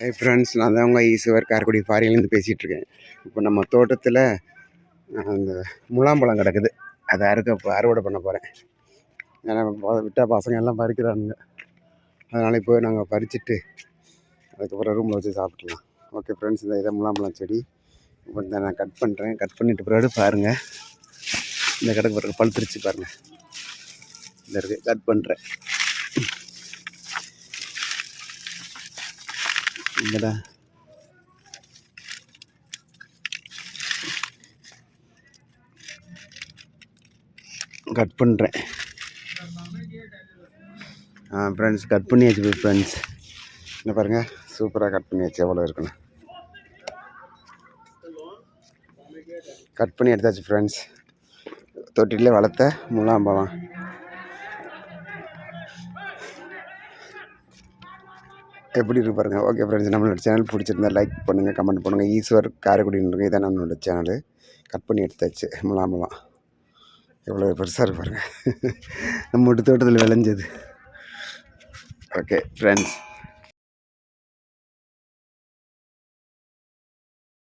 Hi friends நான் தான் உங்கள் ஈஸ்வர் காரைக்குடி ஃபாரிலேருந்து பேசிகிட்டு இருக்கேன். இப்போ நம்ம தோட்டத்தில் அந்த முலாம்பழம் கிடக்குது. அதை அறுக்க இப்போ அறுவடை பண்ண போகிறேன் ஏன்னா விட்டால் பசங்க எல்லாம் பறிக்கிறானுங்க. அதனால் இப்போ நாங்கள் பறிச்சுட்டு அதுக்கப்புறம் ரூமில் வச்சு சாப்பிட்லாம். ஓகே ஃப்ரெண்ட்ஸ் இந்த இதை முலாம்பழம் செடி இப்போ இந்த நான் கட் பண்ணுறேன் கட் பண்ணிட்டு பிறகு பாருங்கள் இந்த கிடக்கு பிறகு பழுத்துருச்சு பாருங்கள் இந்த இருக்குது கட் பண்ணுறேன் இங்கடா. கட் பண்ணுறேன் ஆ ஃப்ரெண்ட்ஸ் கட் பண்ணியாச்சு ஃப்ரெண்ட்ஸ் என்ன பாருங்கள் சூப்பராக கட் பண்ணியாச்சு. எவ்வளோ இருக்குன்னு. கட் பண்ணி எடுத்தாச்சு ஃப்ரெண்ட்ஸ் தொட்டிலே வளர்த்த முலாம்பழம். எப்படி இருப்பாருங்க ஓகே ஃப்ரெண்ட்ஸ் நம்மளோட சேனல் பிடிச்சிருந்தா லைக் பண்ணுங்கள் கமெண்ட் பண்ணுங்கள் ஈஸ்வர் காரைக்குடின்றது இதான் நம்மளோட சேனலு கட் பண்ணி எடுத்தாச்சு. முலாமலாம் எவ்வளோ பெருசாக இருப்பாருங்க நம்ம தோட்டத்தில் விளைஞ்சது. Okay friends